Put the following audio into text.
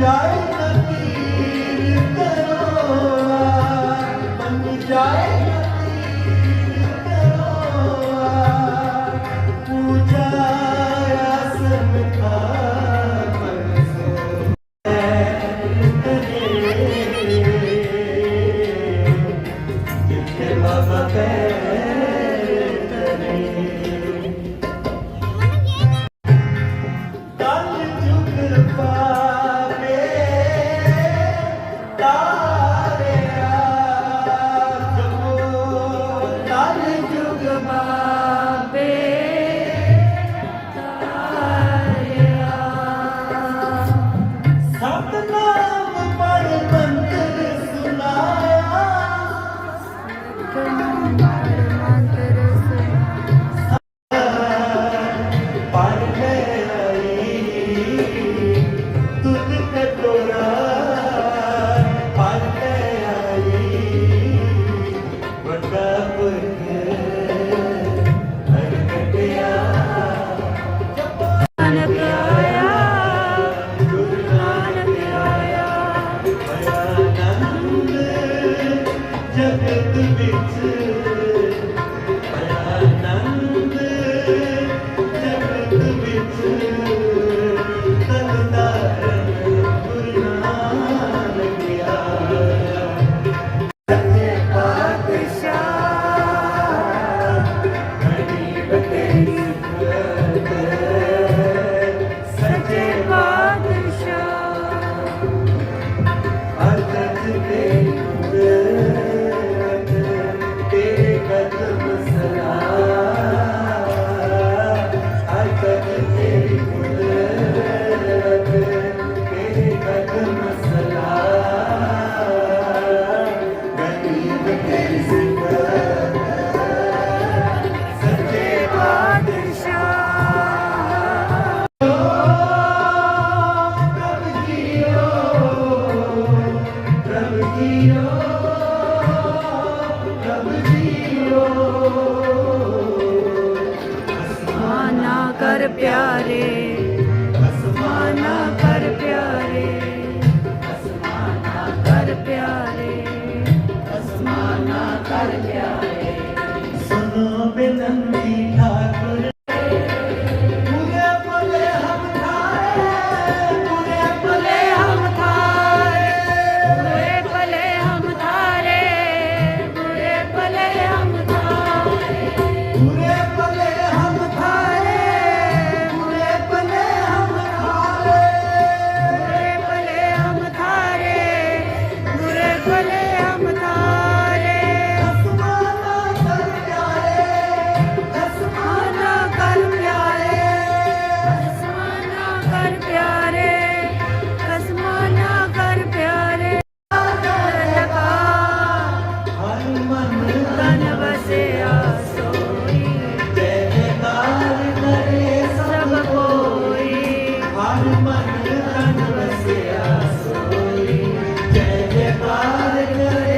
যায় না Jacket the beat. ਕਰ ਪਿਆਰੇ ਅਸਮਾਨਾ ਕਰ ਪਿਆਰੇ ਅਸਮਾਨਾ ਕਰ ਪਿਆਰੇ पार कर